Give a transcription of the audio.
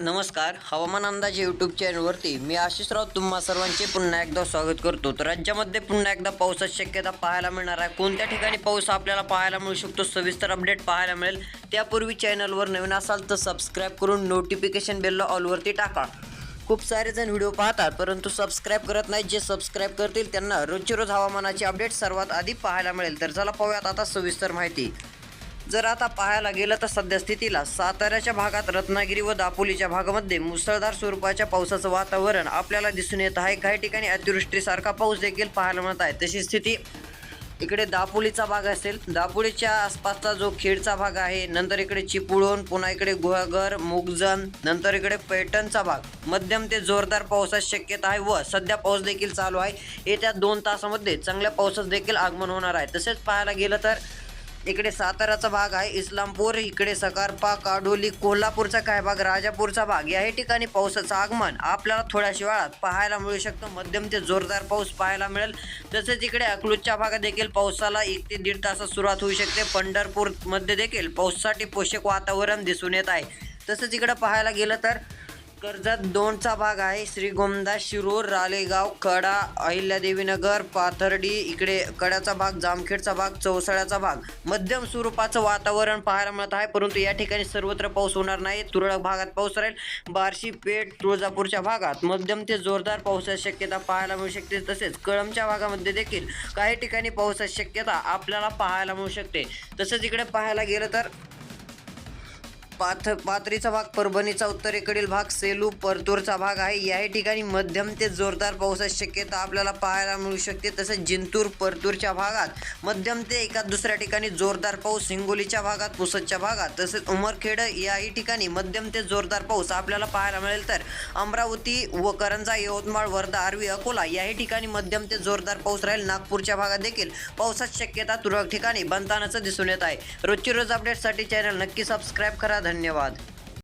नमस्कार. हवामान अंदाज यूट्यूब चॅनलवरती मी आशिष तुम्हा सर्वांचे पुन्हा एकदा स्वागत करतो. तर राज्यामध्ये पुन्हा एकदा पावसाची शक्यता पाहायला मिळणार आहे. कोणत्या ठिकाणी पाऊस आपल्याला पाहायला मिळू शकतो? सविस्तर अपडेट पाहायला मिळेल. त्यापूर्वी चॅनलवर नवीन असाल तर सबस्क्राईब करून नोटिफिकेशन बेलला ऑलवरती टाका. खूप सारे जण व्हिडिओ पाहतात परंतु सबस्क्राईब करत नाहीत. जे सबस्क्राईब करतील त्यांना रोजचे रोज हवामानाची अपडेट सर्वात आधी पाहायला मिळेल. तर चला पाहूयात आता सविस्तर माहिती. जर आता पाहायला गेलं तर सध्या स्थितीला साताऱ्याच्या भागात रत्नागिरी व दापोलीच्या भागामध्ये मुसळधार स्वरूपाच्या पावसाचं वातावरण आपल्याला दिसून येत आहे. काही ठिकाणी अतिवृष्टीसारखा पाऊस देखील पाहायला मिळत आहे. तशी स्थिती इकडे दापोलीचा भाग असेल. दापोलीच्या आसपासचा जो खेडचा भाग आहे नंतर इकडे चिपळूण पुन्हा इकडे गुहागर मुगजन नंतर इकडे पैठणचा भाग. मध्यम ते जोरदार पावसाची शक्यता आहे व सध्या पाऊस देखील चालू आहे. येत्या दोन तासामध्ये चांगल्या पावसाचं देखील आगमन होणार आहे. तसेच पाहायला गेलं तर इकडे साताराचा भाग आहे इस्लामपूर इकडे सकारपा काडोली कोल्हापूरचा काय भाग राजापूरचा भाग. याही ठिकाणी पावसाचं आगमन आपल्याला थोड्याशा वेळात पाहायला मिळू शकतं. मध्यम ते जोरदार पाऊस पाहायला मिळेल. तसेच इकडे अकलूजच्या भागात देखील पावसाला एक ते दीड तासात सुरुवात होऊ शकते. पंढरपूरमध्ये देखील पावसासाठी पोषक वातावरण दिसून येत आहे. तसेच इकडे पाहायला गेलं तर कर्जत दोनचा भाग आहे. श्रीगोंदा शिरूर रालेगाव कडा अहिल्यादेवीनगर पाथर्डी इकडे कड्याचा भाग जामखेडचा भाग चौसाळ्याचा भाग. मध्यम स्वरूपाचं वातावरण पाहायला मिळत आहे. परंतु या ठिकाणी सर्वत्र पाऊस होणार नाही. तुरळक भागात पाऊस राहील बार्शी पेठ तुळजापूरच्या भागात मध्यम ते जोरदार पावसाची शक्यता पाहायला मिळू शकते. तसेच कळमच्या भागामध्ये देखील काही ठिकाणी पावसाची शक्यता आपल्याला पाहायला मिळू शकते. तसेच इकडे पाहायला गेलं तर पाथ पाथरीचा भाग परभणीचा उत्तरेकडील भाग सेलू परतूरचा भाग आहे. याही ठिकाणी मध्यम ते जोरदार पावसाची शक्यता आपल्याला पाहायला मिळू शकते. तसेच जिंतूर परतूरच्या भागात मध्यम ते एका दुसऱ्या ठिकाणी जोरदार पाऊस हिंगोलीच्या भागात पुसदच्या भागात तसेच उमरखेड याही ठिकाणी मध्यम ते जोरदार पाऊस आपल्याला पाहायला मिळेल तर अमरावती व करंजा यवतमाळ वर्धा आर्वी अकोला याही ठिकाणी मध्यम ते जोरदार पाऊस राहील. नागपूरच्या भागात देखील पावसाची शक्यता तुरळक ठिकाणी बनतानाचं दिसून येत आहे. रोजची रोज अपडेटसाठी चॅनल नक्की सबस्क्राईब करा. धन्यवाद.